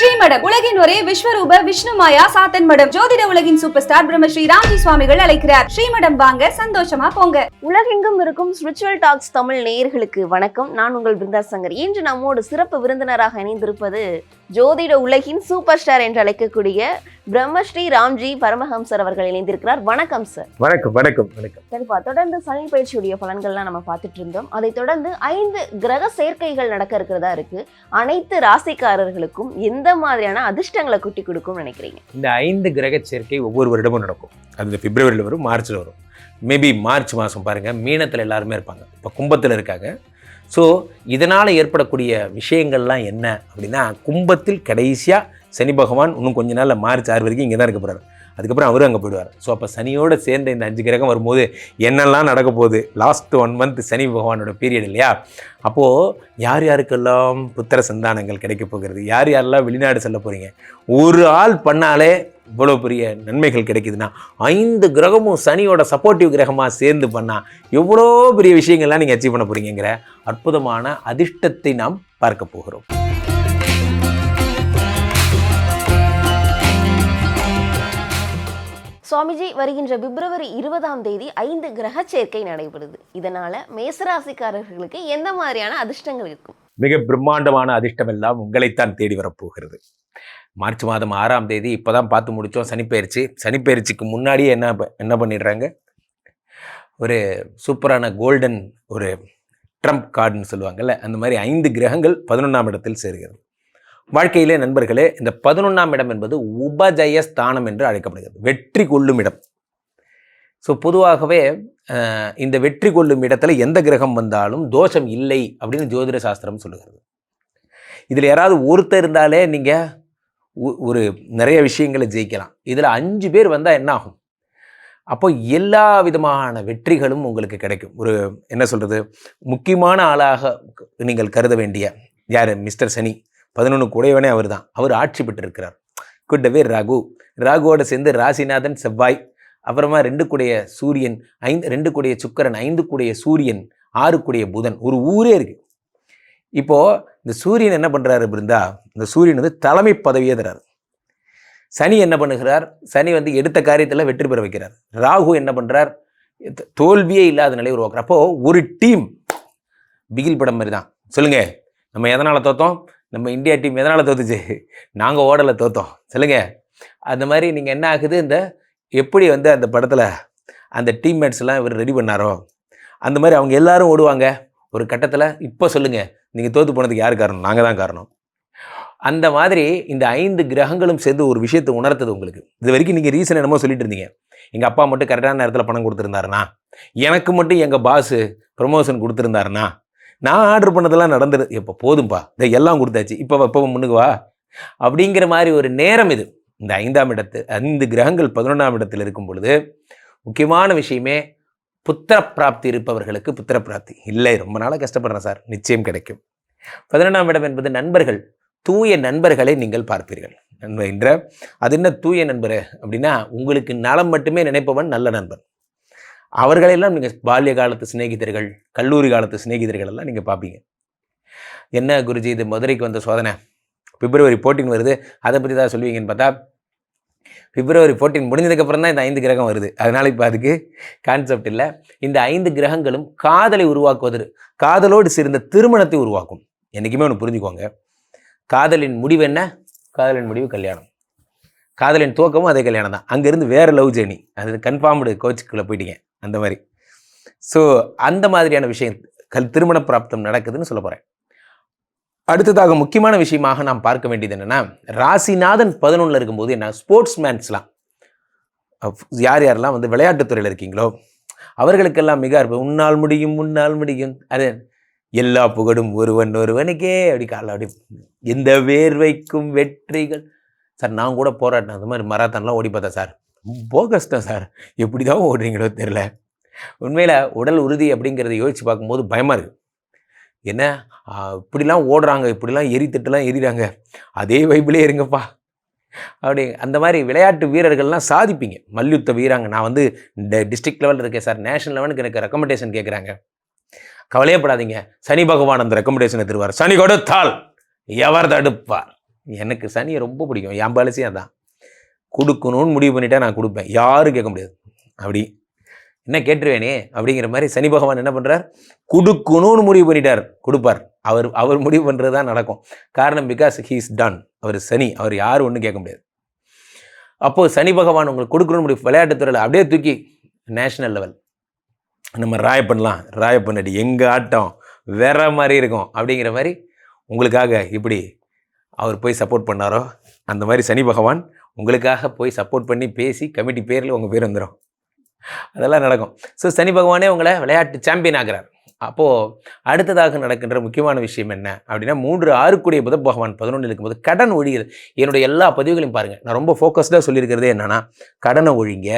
ஸ்ரீமடம் உலகின் ஒரே விஸ்வரூப விஷ்ணு மாயா சாத்தன் மடம் ஜோதிட உலகின் சூப்பர் ஸ்டார் பிரம்மஸ்ரீ ராம்ஜி சுவாமிகள் அழைக்கிறார். ஸ்ரீமடம் வாங்க சந்தோஷமா போங்க. உலகெங்கும் இருக்கும் ஸ்பிரிச்சுவல் டாக்ஸ் தமிழ் நேயர்களுக்கு வணக்கம். நான் உங்கள் பிருந்தா சங்கர் இன்று நம்மோடு சிறப்பு விருந்தினராக இணைந்திருப்பது ஜோதிட உலகின் சூப்பர் ஸ்டார் என்று அழைக்கக்கூடிய பிரம்மஸ்ரீ ராம்ஜி பரமஹம்சர் அவர்கள் இணைந்திருக்கிறார். வணக்கம் சார் வணக்கம் வணக்கம் வணக்கம். சரிப்பா தொடர்ந்து சனி பயிற்சியுடைய பலன்கள்லாம் நம்ம பார்த்துட்டு இருந்தோம். அதை தொடர்ந்து ஐந்து கிரக சேர்க்கைகள் நடக்க இருக்கிறதா இருக்கு. அனைத்து ராசிக்காரர்களுக்கும் எந்த மாதிரியான அதிர்ஷ்டங்களை குட்டி கொடுக்கும்னு நினைக்கிறீங்க? இந்த ஐந்து கிரக சேர்க்கை ஒவ்வொரு வருடமும் நடக்கும். அது பிப்ரவரியில் வரும் மார்ச்சில் வரும். மேபி மார்ச் மாதம் பாருங்கள் மீனத்தில் எல்லாருமே இருப்பாங்க. இப்போ கும்பத்தில் இருக்காங்க. ஸோ இதனால் ஏற்படக்கூடிய விஷயங்கள்லாம் என்ன அப்படின்னா கும்பத்தில் கடைசியாக சனி பகவான் இன்னும் கொஞ்ச நாளில் மார்ச் ஆறு வரைக்கும் இங்கே தான் இருக்க போகிறார் அதுக்கப்புறம் அவரும் அங்கே போயிடுவார். ஸோ அப்போ சனியோடு சேர்ந்த இந்த அஞ்சு கிரகம் வரும்போது என்னெல்லாம் நடக்க போகுது? லாஸ்ட் ஒன் மந்த் சனி பகவானோட பீரியட் இல்லையா? அப்போது யார் யாருக்கெல்லாம் புத்திர சந்தானங்கள் கிடைக்க போகிறது? யார் யாரெல்லாம் வெளிநாடு செல்ல போகிறீங்க ஒரு ஆள் பண்ணாலே இவ்வளோ பெரிய நன்மைகள் கிடைக்குதுன்னா ஐந்து கிரகமும் சனியோட சப்போர்ட்டிவ் கிரகமாக சேர்ந்து பண்ணால் எவ்வளோ பெரிய விஷயங்கள்லாம் நீங்கள் அச்சீவ் பண்ண போகிறீங்கிற அற்புதமான அதிர்ஷ்டத்தை நாம் பார்க்க போகிறோம். சுவாமிஜி வருகின்ற பிப்ரவரி இருபதாம் தேதி ஐந்து கிரக சேர்க்கை நடைபெறுது. இதனால மேசராசிக்காரர்களுக்கு எந்த மாதிரியான அதிர்ஷ்டங்கள் இருக்கும்? மிக பிரம்மாண்டமான அதிர்ஷ்டம் எல்லாம் உங்களைத்தான் தேடி வரப்போகிறது மார்ச் மாதம் ஆறாம் தேதி இப்போ தான் பார்த்து முடித்தோம் சனிப்பயிற்சி சனிப்பெயர்ச்சிக்கு முன்னாடியே என்ன ப- என்ன பண்ணிடுறாங்க? ஒரு சூப்பரான கோல்டன் ஒரு ட்ரம்ப் கார்டுன்னு சொல்லுவாங்கள்ல அந்த மாதிரி ஐந்து கிரகங்கள் பதினொன்றாம் இடத்தில் சேர்கிறது. வாழ்க்கையிலே நண்பர்களே இந்த பதினொன்றாம் இடம் என்பது உபஜய ஸ்தானம் என்று அழைக்கப்படுகிறது. வெற்றி கொள்ளும் இடம். ஸோ பொதுவாகவே இந்த வெற்றி கொள்ளும் இடத்துல எந்த கிரகம் வந்தாலும் தோஷம் இல்லை அப்படின்னு ஜோதிட சாஸ்திரம் சொல்லுகிறது. இதில் யாராவது ஒருத்தர் இருந்தாலே நீங்கள் ஒரு நிறைய விஷயங்களை ஜெயிக்கலாம். இதில் அஞ்சு பேர் வந்தால் என்ன ஆகும் அப்போ எல்லா விதமான வெற்றிகளும் உங்களுக்கு கிடைக்கும். ஒரு என்ன சொல்கிறது முக்கியமான ஆளாக நீங்கள் கருத வேண்டிய யார்? மிஸ்டர் சனி. பதினொன்று கூடையவனே அவர் தான் அவர் ஆட்சி பெற்றிருக்கிறார். கூட்டவே ராகு. ராகுவோட சேர்ந்து ராசிநாதன் செவ்வாய் அப்புறமா ரெண்டு கூடைய சூரியன் ஐந்து ரெண்டு கூடைய சுக்கிரன் ஐந்து கூடைய சூரியன் ஆறு கூடைய புதன். ஒரு ஊரே இருக்குது இப்போது இந்த சூரியன் என்ன பண்ணுறாரு பிருந்தா இந்த சூரியன் வந்து தலைமை பதவியே தராரு. சனி என்ன பண்ணுகிறார்? சனி வந்து எடுத்த காரியத்தில் வெற்றி பெற வைக்கிறார். ராகு என்ன பண்ணுறார் தோல்வியே இல்லாத நிலை உருவாக்குற அப்போ ஒரு டீம் பிகில் படம் மாதிரி தான். சொல்லுங்க நம்ம எதனால் தோத்தோம்? நம்ம இந்தியா டீம் எதனால் தோத்துச்சு? நாங்கள் ஓடலை தோத்தோம். சொல்லுங்க. அந்த மாதிரி நீங்கள் என்ன ஆகுது? இந்த எப்படி வந்து அந்த படத்தில் அந்த டீம்மேட்ஸ் எல்லாம் இவர் ரெடி பண்ணாரோ? அந்த மாதிரி அவங்க எல்லாரும் ஓடுவாங்க. ஒரு கட்டத்தில் இப்போ சொல்லுங்கள் நீங்கள் தோற்று போனதுக்கு யார் காரணம்? நாங்கள் தான் காரணம். அந்த மாதிரி இந்த ஐந்து கிரகங்களும் சேர்ந்து ஒரு விஷயத்தை உணர்த்தது உங்களுக்கு. இது வரைக்கும் நீங்கள் ரீசன் என்னமோ சொல்லிட்டு இருந்தீங்க. எங்கள் அப்பா மட்டும் கரெக்டான நேரத்தில் பணம் கொடுத்துருந்தாருனா? எனக்கு மட்டும் எங்கள் பாஸு ப்ரமோஷன் கொடுத்துருந்தாருனா? நான் ஆர்டர் பண்ணதெல்லாம் நடந்தது. இப்போ போதும்பா. இதை எல்லாம் கொடுத்தாச்சு. இப்போ இப்போ முன்னுக்கு வா. அப்படிங்கிற மாதிரி ஒரு நேரம் இது. இந்த ஐந்தாம் இடத்து ஐந்து கிரகங்கள் பதினொன்றாம் இடத்தில் இருக்கும் பொழுது முக்கியமான விஷயமே புத்திர பிராப்தி இருப்பவர்களுக்கு புத்திர பிராப்தி இல்லை ரொம்ப நாளாக கஷ்டப்படுறேன் சார். நிச்சயம் கிடைக்கும். பதினொன்றாம் இடம் என்பது நண்பர்கள் தூய நண்பர்களை நீங்கள் பார்ப்பீர்கள். நண்பர் என்ற அது என்ன தூய நண்பர் அப்படின்னா உங்களுக்கு நலம் மட்டுமே நினைப்பவன் நல்ல நண்பன். அவர்களெல்லாம் நீங்கள் பால்ய காலத்து சிநேகிதர்கள் கல்லூரி காலத்து சிநேகிதர்கள் எல்லாம் நீங்கள் பார்ப்பீங்க. என்ன குருஜி இது மதுரைக்கு வந்த சோதனை. பிப்ரவரி 14 வருது. அதை பற்றி தான் சொல்லுவீங்கன்னு பார்த்தா பிப்ரவரி 14 முடிஞ்சதுக்கப்புறம் தான் இந்த ஐந்து கிரகம் வருது. அதனால இப்போ அதுக்கு கான்செப்ட் இல்லை. இந்த ஐந்து கிரகங்களும் காதலை உருவாக்குவது காதலோடு சேர்ந்த திருமணத்தை உருவாக்கும். என்றைக்குமே ஒன்று புரிஞ்சுக்கோங்க. காதலின் முடிவு என்ன? காதலின் முடிவு கல்யாணம். காதலின் துவக்கமும் அதே கல்யாணம் தான். அங்கேருந்து வேறு லவ் ஜேர்னி அது கன்ஃபார்ம்டு கோச்சுக்குள்ளே போயிட்டீங்க. அந்த மாதிரி. ஸோ அந்த மாதிரியான விஷயம் கல் திருமண பிராப்தம் நடக்குதுன்னு சொல்ல போகிறேன் அடுத்ததாக முக்கியமான விஷயமாக நாம் பார்க்க வேண்டியது என்னன்னா ராசிநாதன் பதினொன்றில் இருக்கும்போது என்ன ஸ்போர்ட்ஸ் மேன்ஸ்லாம் யார் யாரெல்லாம் வந்து விளையாட்டுத்துறையில் இருக்கீங்களோ அவர்களுக்கெல்லாம் மிக அற்புதம் உன்னால் முடியும் உன்னால் முடியும். அது எல்லா புகழும் ஒருவன் ஒருவனுக்கே. அப்படி கால அப்படி எந்த வேர்வைக்கும் வெற்றிகள். சார் நான் கூட போராட்டினேன் அந்த மாதிரி மராத்தான்லாம் ஓடி பார்த்தேன் சார். ரொம்ப கஷ்டம் சார். எப்படி தான் ஓடுறீங்களோ தெரில உண்மையில் உடல் உறுதி அப்படிங்கிறத யோசித்து பார்க்கும்போது பயமாக இருக்குது என்ன? இப்படிலாம் ஓடுறாங்க இப்படிலாம் எரித்தட்டுலாம் எரிகிறாங்க அதே வைப்பிலே இருங்கப்பா. அப்படி அந்த மாதிரி விளையாட்டு வீரர்கள்லாம் சாதிப்பீங்க. மல்யுத்த வீராங்க. நான் வந்து டிஸ்ட்ரிக்ட் லெவலில் இருக்கேன் சார் நேஷனல் லெவலுக்கு எனக்கு ரெக்கமெண்டேஷன் கேட்குறாங்க கவலையப்படாதீங்க. சனி பகவான் அந்த ரெக்கமெண்டேஷனை தருவார். சனி கொடுத்தால் எவர் தடுப்பார்? எனக்கு சனியை ரொம்ப பிடிக்கும். என் பாலிசியாக தான் கொடுக்கணும்னு முடிவு பண்ணிட்டா நான் கொடுப்பேன். யாரும் கேட்க முடியாது. அப்படி. என்ன கேட்டுருவேனே அப்படிங்கிற மாதிரி சனி பகவான் என்ன பண்ணுறார் கொடுக்கணும்னு முடிவு பண்ணிட்டார். கொடுப்பார். அவர் அவர் முடிவு பண்ணுறது தான் நடக்கும். காரணம் பிகாஸ் ஹீஸ் டன் அவர் சனி. அவர் யாரும் ஒன்றும் கேட்க முடியாது. அப்போது சனி பகவான் உங்களுக்கு கொடுக்கணும்னு முடிவு விளையாட்டுத்துறையில் அப்படியே தூக்கி நேஷனல் லெவல் நம்ம ராய பண்ணலாம் ராய பண்ணடி எங்கள் ஆட்டம் வேற மாதிரி இருக்கும். அப்படிங்கிற மாதிரி உங்களுக்காக இப்படி அவர் போய் சப்போர்ட் பண்ணாரோ அந்த மாதிரி சனி பகவான் உங்களுக்காக போய் சப்போர்ட் பண்ணி பேசி கமிட்டி பேரில் உங்கள் பேர் வந்துடும் அதெல்லாம் நடக்கும். ஸோ சனி பகவானே உங்களை விளையாட்டு சாம்பியன் ஆகிறார் அப்போது அடுத்ததாக நடக்கின்ற முக்கியமான விஷயம் என்ன? அப்படின்னா மூன்று ஆறுக்குடைய புத பகவான் பதினொன்று இருக்கும்போது கடன் ஒழிகிறது என்னுடைய எல்லா பதிவுகளையும் பாருங்கள் நான் ரொம்ப ஃபோக்கஸ்டாக சொல்லியிருக்கிறதே என்னென்னா கடனை ஒழிங்க.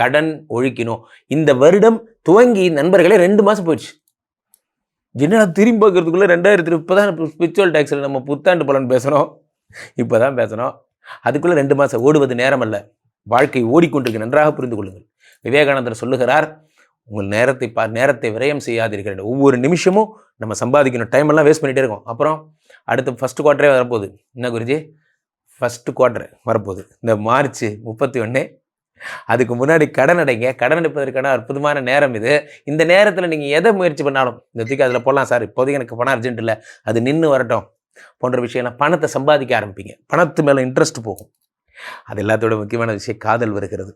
கடன் ஒழிக்கணும். இந்த வருடம் துவங்கி நண்பர்களே ரெண்டு மாதம் போயிடுச்சு. என்னடா திரும்பி பார்க்கறதுக்குள்ளே ரெண்டாயிரத்தி இப்போ தான் ஸ்பிரிச்சுவல் டேக்ஸில் நம்ம புத்தாண்டு பலன் பேசணும் இப்போ தான் பேசணும் அதுக்குள்ளே ரெண்டு மாதம் ஓடுவது நேரம் அல்ல வாழ்க்கை ஓடிக்கொண்டிருக்கு. நன்றாக புரிந்து கொள்ளுங்கள். விவேகானந்தர் சொல்லுகிறார் உங்கள் நேரத்தை பா நேரத்தை விரயம் செய்யாதீர்கள் ஒவ்வொரு நிமிஷமும் நம்ம சம்பாதிக்கணும். டைம் எல்லாம் வேஸ்ட் பண்ணிகிட்டே இருக்கோம். அப்புறம் அடுத்து ஃபஸ்ட் குவார்ட்டரே வரப்போகுது. என்ன குருஜி? ஃபஸ்ட்டு குவார்ட்டர் வரப்போகுது. இந்த மார்ச் முப்பத்தி ஒன்று அதுக்கு முன்னாடி கடன் அடைங்க. கடன் அடைப்பதற்கான அற்புதமான நேரம் இது. இந்த நேரத்தில் நீங்கள் எதை முயற்சி பண்ணாலும் இந்த தூக்கி அதில் போடலாம் சார். இப்போதைக்கு எனக்கு பணம் அர்ஜென்ட் இல்லை. அது நின்று வரட்டும் போன்ற விஷயம்லாம் பணத்தை சம்பாதிக்க ஆரம்பிப்பீங்க. பணத்து மேலே இன்ட்ரெஸ்ட் போகும். அது எல்லாத்தோட முக்கியமான விஷயம். காதல் வருகிறது.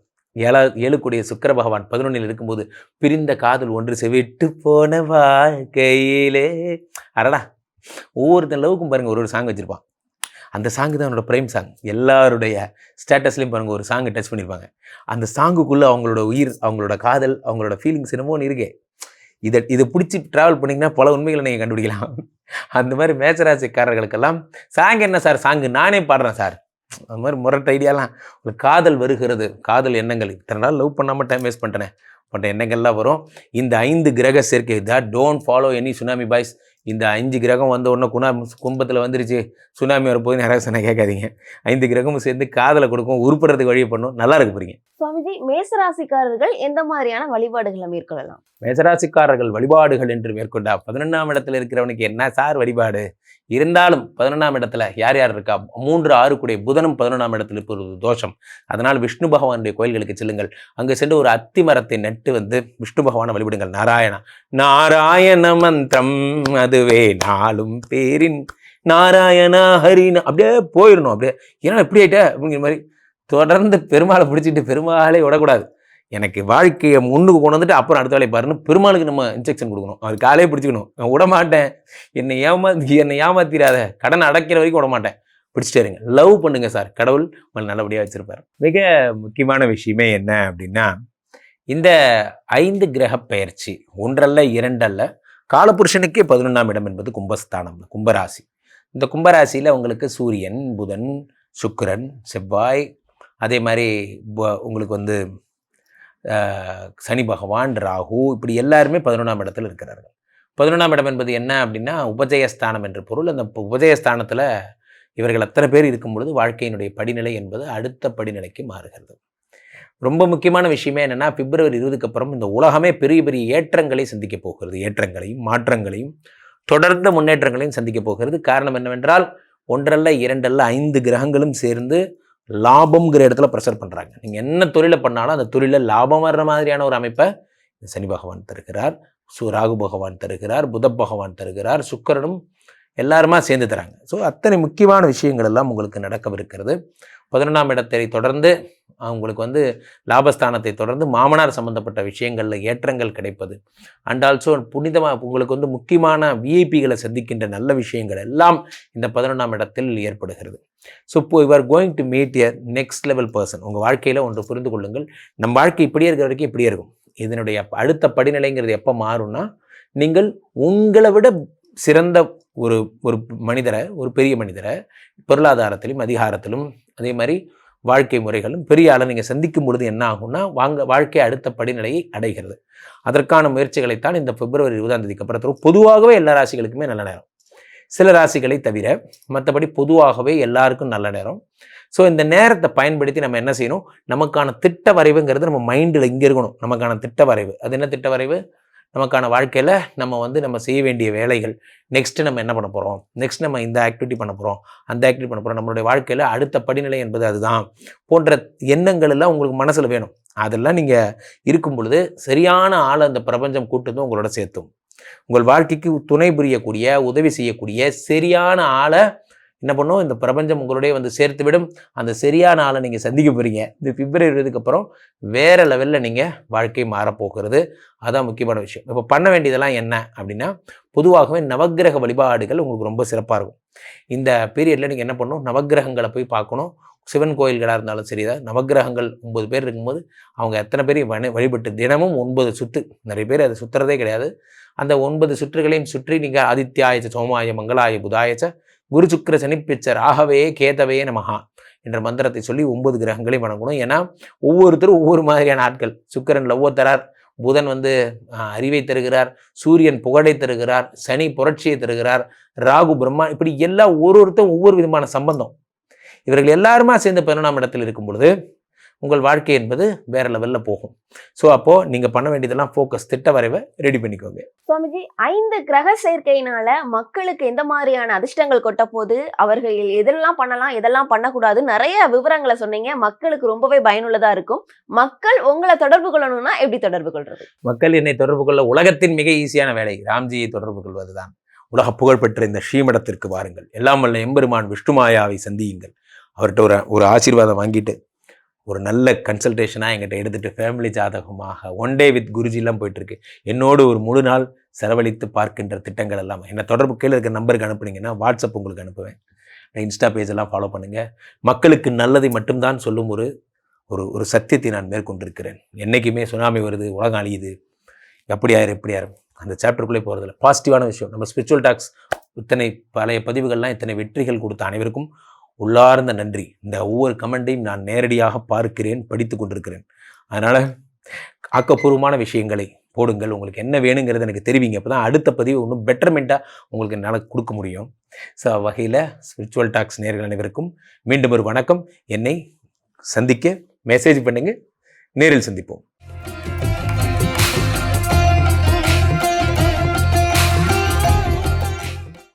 ஏழா ஏழுக்குடைய சுக்கர பகவான் பதினொன்றில் இருக்கும்போது பிரிந்த காதல் ஒன்று செவிட்டு போன வாழ்க்கையிலே. அடடா. ஒவ்வொருத்தன் லவ்க்கும் பாருங்கள் ஒரு ஒரு சாங் வச்சுருப்பான். அந்த சாங் தான் அவனோட பிரைம் சாங் எல்லாருடைய ஸ்டேட்டஸ்லையும் பாருங்கள் ஒரு சாங் டச் பண்ணியிருப்பாங்க அந்த சாங்குக்குள்ளே அவங்களோட உயிர் அவங்களோட காதல் அவங்களோட ஃபீலிங்ஸ் என்னமோ ஒன்று இருக்கே. இதை இதை பிடிச்சி ட்ராவல் பண்ணிங்கன்னா பல உண்மைகளை நீங்கள் கண்டுபிடிக்கலாம். அந்த மாதிரி மேச்சராசிக்காரர்களுக்கெல்லாம் சாங் என்ன சார் சாங்கு நானே பாடுறேன் சார் அது மாதிரி முரட்டு ஐடியாலாம் உங்களுக்கு காதல் வருகிறது. காதல் எண்ணங்கள். இத்தனை நாள் லவ் பண்ணாமல் டைம் வேஸ்ட் பண்ணிட்டேன். பட் எண்ணங்கள்லாம் வரும். இந்த ஐந்து கிரக சேர்க்கை that don't follow any tsunami boys இந்த அஞ்சு கிரகம் வந்த உடனே குணா கும்பத்தில் வந்துருச்சு. சுனாமி வரப்போது யாராவது சொன்னால் கேட்காதீங்க. ஐந்து கிரகமும் சேர்ந்து காதலை கொடுக்கும் உருப்படுறதுக்கு வழியை பண்ணும். நல்லா இருக்க போகிறீங்க சுவாமிஜி மேசராசிக்காரர்கள் எந்த மாதிரியான வழிபாடுகளை மேற்கொள்ளலாம்? மேசராசிக்காரர்கள் வழிபாடுகள் என்று மேற்கொண்டா பதினொன்றாம் இடத்துல இருக்கிறவனுக்கு என்ன சார் வழிபாடு? இருந்தாலும் பதினொன்றாம் இடத்துல யார் யார் இருக்கா? மூன்று ஆறு கூடிய புதனும் பதினொன்றாம் இடத்துல இப்போ ஒரு தோஷம். அதனால் விஷ்ணு பகவானுடைய கோயில்களுக்கு செல்லுங்கள். அங்கே சென்று ஒரு அத்தி மரத்தை நட்டு வந்து விஷ்ணு பகவானை வழிபடுங்கள். நாராயணா. நாராயண மந்திரம் அதுவே நாளும் பேரின். நாராயணா ஹரின்னு அப்படியே போயிடணும். அப்படியே ஏன்னா எப்படி ஆயிட்ட அப்படிங்கிற மாதிரி தொடர்ந்து பெருமாளை பிடிச்சிட்டு பெருமாளே விடக்கூடாது. எனக்கு வாழ்க்கையை முன்னுக்கு கொண்டு வந்துட்டு அப்புறம் அடுத்த வேலையை பாருன்னு பெருமாளுக்கு நம்ம இன்ஜெக்ஷன் கொடுக்கணும். அவர் காலையே பிடிச்சிக்கணும். நான் விட மாட்டேன். என்னை ஏமா என்னை ஏமாத்திராத. கடன் அடைக்கிற வரைக்கும் விட மாட்டேன். பிடிச்சிட்டே இருங்க. லவ் பண்ணுங்க சார் கடவுள் உங்களை நல்லபடியாக வச்சுருப்பார். மிக முக்கியமான விஷயமே என்ன அப்படின்னா இந்த ஐந்து கிரக பெயர்ச்சி ஒன்றல்ல இரண்டல்ல காலபுருஷனுக்கே பதினொன்றாம் இடம் என்பது கும்பஸ்தானம் கும்பராசி. இந்த கும்பராசியில் உங்களுக்கு சூரியன் புதன் சுக்கிரன் செவ்வாய் அதே மாதிரி உங்களுக்கு வந்து சனி பகவான் ராகு இப்படி எல்லாருமே பதினொன்றாம் இடத்துல இருக்கிறார்கள். பதினொன்றாம் இடம் என்பது என்ன அப்படின்னா உபஜயஸ்தானம் என்று பொருள். அந்த உபஜயஸ்தானத்தில் இவர்கள் அத்தனை பேர் இருக்கும் பொழுது வாழ்க்கையினுடைய படிநிலை என்பது அடுத்த படிநிலைக்கு மாறுகிறது. ரொம்ப முக்கியமான விஷயமே என்னென்னா பிப்ரவரி இருபதுக்கு அப்புறம் இந்த உலகமே பெரிய பெரிய ஏற்றங்களை சந்திக்க போகிறது. ஏற்றங்களையும் மாற்றங்களையும் தொடர்ந்த முன்னேற்றங்களையும் சந்திக்க போகிறது. காரணம் என்னவென்றால் ஒன்றல்ல இரண்டல்ல ஐந்து கிரகங்களும் சேர்ந்து லாபம்ங்கிற இடத்துல ப்ரெஷர் பண்ணுறாங்க நீங்கள் என்ன தொழிலை பண்ணாலும் அந்த தொழிலில் லாபம் வர்ற மாதிரியான ஒரு அமைப்பை சனி பகவான் தருகிறார். சு ராகு பகவான் தருகிறார். புத பகவான் தருகிறார். சுக்கரனும் எல்லாருமா சேர்ந்து தராங்க. ஸோ அத்தனை முக்கியமான விஷயங்கள் எல்லாம் உங்களுக்கு நடக்கவிருக்கிறது. பதினொன்றாம் இடத்தை தொடர்ந்து உங்களுக்கு வந்து லாபஸ்தானத்தை தொடர்ந்து மாமனார் சம்பந்தப்பட்ட விஷயங்களில் ஏற்றங்கள் கிடைப்பது. அண்ட் ஆல்சோ புனிதமாக உங்களுக்கு வந்து முக்கியமான விஐபிகளை சந்திக்கின்ற நல்ல விஷயங்கள் எல்லாம் இந்த பதினொன்றாம் இடத்தில் ஏற்படுகிறது. ஸோ இப்போ you are going to meet your next level person உங்கள் வாழ்க்கையில் ஒன்று புரிந்து கொள்ளுங்கள். நம்ம வாழ்க்கை இப்படியே இருக்கிற வரைக்கும் இப்படியே இருக்கும். இதனுடைய அடுத்த படிநிலைங்கிறது எப்போ மாறும்னா நீங்கள் உங்களை விட சிறந்த ஒரு ஒரு மனிதரை ஒரு பெரிய மனிதரை பொருளாதாரத்திலும் அதிகாரத்திலும் அதே மாதிரி வாழ்க்கை முறைகளும் பெரிய ஆளை நீங்கள் சந்திக்கும் பொழுது என்ன ஆகும்னா வாங்க வாழ்க்கை அடுத்த படிநிலையை அடைகிறது. அதற்கான முயற்சிகளைத்தான் இந்த பிப்ரவரி இருபதாம் தேதிக்கு அப்புறம் தரும். பொதுவாகவே எல்லா ராசிகளுக்குமே நல்ல நேரம். சில ராசிகளை தவிர மற்றபடி பொதுவாகவே எல்லாருக்கும் நல்ல நேரம். ஸோ இந்த நேரத்தை பயன்படுத்தி நம்ம என்ன செய்யணும்? நமக்கான திட்ட வரைவுங்கிறது நம்ம மைண்டில் இங்கே இருக்கணும். நமக்கான திட்ட வரைவு. அது என்ன திட்ட வரைவு? நமக்கான வாழ்க்கையில் நம்ம வந்து நம்ம செய்ய வேண்டிய வேலைகள். நெக்ஸ்ட்டு நம்ம என்ன பண்ண போகிறோம் நெக்ஸ்ட் நம்ம இந்த ஆக்டிவிட்டி பண்ண போகிறோம் அந்த ஆக்டிவிட்டி பண்ண போகிறோம் நம்மளுடைய வாழ்க்கையில் அடுத்த படிநிலை என்பது அதுதான். போன்ற எண்ணங்கள் எல்லாம் உங்களுக்கு மனசில் வேணும். அதெல்லாம் நீங்கள் இருக்கும் பொழுது சரியான ஆளை அந்த பிரபஞ்சம் கூட்டுந்து உங்களோட சேர்த்தும். உங்கள் வாழ்க்கைக்கு துணை புரியக்கூடிய உதவி செய்யக்கூடிய சரியான ஆளை என்ன பண்ணும்? இந்த பிரபஞ்சம் உங்களுடைய வந்து சேர்த்து விடும் அந்த சரியான ஆளை நீங்கள் சந்திக்க போகிறீங்க இந்த பிப்ரவரி இருபதுக்கு அப்புறம் வேறு லெவலில் நீங்கள் வாழ்க்கை மாறப்போகிறது. அதுதான் முக்கியமான விஷயம். இப்போ பண்ண வேண்டியதெல்லாம் என்ன அப்படின்னா பொதுவாகவே நவக்கிரக வழிபாடுகள் உங்களுக்கு ரொம்ப சிறப்பாக இருக்கும். இந்த பீரியடில் நீங்கள் என்ன பண்ணணும்? நவக்கிரகங்களை போய் பார்க்கணும். சிவன் கோயில்களாக இருந்தாலும் சரிதான் நவக்கிரகங்கள் ஒன்பது பேர் இருக்கும்போது அவங்க எத்தனை பேரையும் வணி வழிபட்டு தினமும் ஒன்பது சுற்று. நிறைய பேர் அதை சுற்றுறதே கிடையாது. அந்த ஒன்பது சுற்றுகளையும் சுற்றி நீங்கள் ஆதித்யாயச்ச சோமாய மங்களாய புதாயச்ச குரு சுக்கிர சனிப்பிச்சர் ஆகவே கேதவே நமகா என்ற மந்திரத்தை சொல்லி ஒன்பது கிரகங்களையும் வணங்கணும். ஏன்னா ஒவ்வொருத்தரும் ஒவ்வொரு மாதிரியான ஆட்கள். சுக்கிரன் லவ்வோ தரார் புதன் வந்து அறிவை தருகிறார் சூரியன் புகழை தருகிறார் சனி புரட்சியை தருகிறார் ராகு பிரம்மா இப்படி எல்லா ஒரு ஒருத்தரும் ஒவ்வொரு விதமான சம்பந்தம். இவர்கள் எல்லாருமா சேர்ந்து பதினொன்றாம் இடத்தில் இருக்கும் பொழுது உங்கள் வாழ்க்கை என்பது வேற லெவலில் போகும். ஸோ அப்போது நீங்கள் பண்ண வேண்டியதெல்லாம் ஃபோக்கஸ் திட்ட வரைவை ரெடி பண்ணிக்கோங்க. சுவாமிஜி ஐந்து கிரக சேர்க்கையினால மக்களுக்கு எந்த மாதிரியான அதிர்ஷ்டங்கள் கொட்ட போது அவர்கள் எதெல்லாம் பண்ணலாம் எதெல்லாம் பண்ணக்கூடாது? நிறைய விவரங்களை சொன்னீங்க. மக்களுக்கு ரொம்பவே பயனுள்ளதா இருக்கும். மக்கள் உங்களை தொடர்பு கொள்ளணும்னா எப்படி தொடர்பு கொள்றது? மக்கள் என்னை தொடர்பு கொள்ள உலகத்தின் மிக ஈஸியான வேலை. ராம்ஜியை தொடர்பு கொள்வதுதான். உலக புகழ்பெற்ற இந்த ஸ்ரீமடத்திற்கு வாருங்கள். எல்லாம் வல்ல எம்பெருமான் விஷ்ணுமாயாவை சந்தியுங்கள். அவர்கிட்ட ஒரு ஒரு ஆசீர்வாதம் வாங்கிட்டு ஒரு நல்ல கன்சல்டேஷனாக எங்கிட்ட எடுத்துட்டு ஃபேமிலி ஜாதகமாக ஒன் டே வித் குருஜிலாம் போயிட்டுருக்கு. என்னோடு ஒரு முழு நாள் செலவழித்து பார்க்கின்ற திட்டங்கள் எல்லாம். என்னை தொடர்பு கீழே இருக்க நம்பருக்கு அனுப்புனீங்கன்னா வாட்ஸ்அப் உங்களுக்கு அனுப்புவேன். இன்ஸ்டா பேஜ் எல்லாம் ஃபாலோ பண்ணுங்கள் மக்களுக்கு நல்லதை மட்டும்தான் சொல்லும் ஒரு ஒரு ஒரு சத்தியத்தை நான் மேற்கொண்டிருக்கிறேன். என்றைக்குமே சுனாமி வருது உலகம் அழியுது. எப்படி ஆயிரும் எப்படி அந்த சாப்டருக்குள்ளே போகிறதில்ல பாசிட்டிவான விஷயம். நம்ம ஸ்பிரிச்சுவல் டாக்ஸ் இத்தனை பழைய பதிவுகள்லாம் இத்தனை வெற்றிகள் கொடுத்த அனைவருக்கும் உள்ளார்ந்த நன்றி. இந்த ஒவ்வொரு கமெண்ட்டையும் நான் நேரடியாக பார்க்கிறேன் படித்து கொண்டிருக்கிறேன். அதனால் ஆக்கப்பூர்வமான விஷயங்களை போடுங்கள். உங்களுக்கு என்ன வேணுங்கிறது எனக்கு தெரிவிங்க. அப்போ தான் அடுத்த பதிவு இன்னும் பெட்டர்மெண்ட்டாக உங்களுக்கு என்னால் கொடுக்க முடியும். ஸோ வகையில் ஸ்பிரிச்சுவல் டாக்ஸ் நேர்கள் அனைவருக்கும் மீண்டும் ஒரு வணக்கம். என்னை சந்திக்க மெசேஜ் பண்ணுங்கள் நேரில் சந்திப்போம்.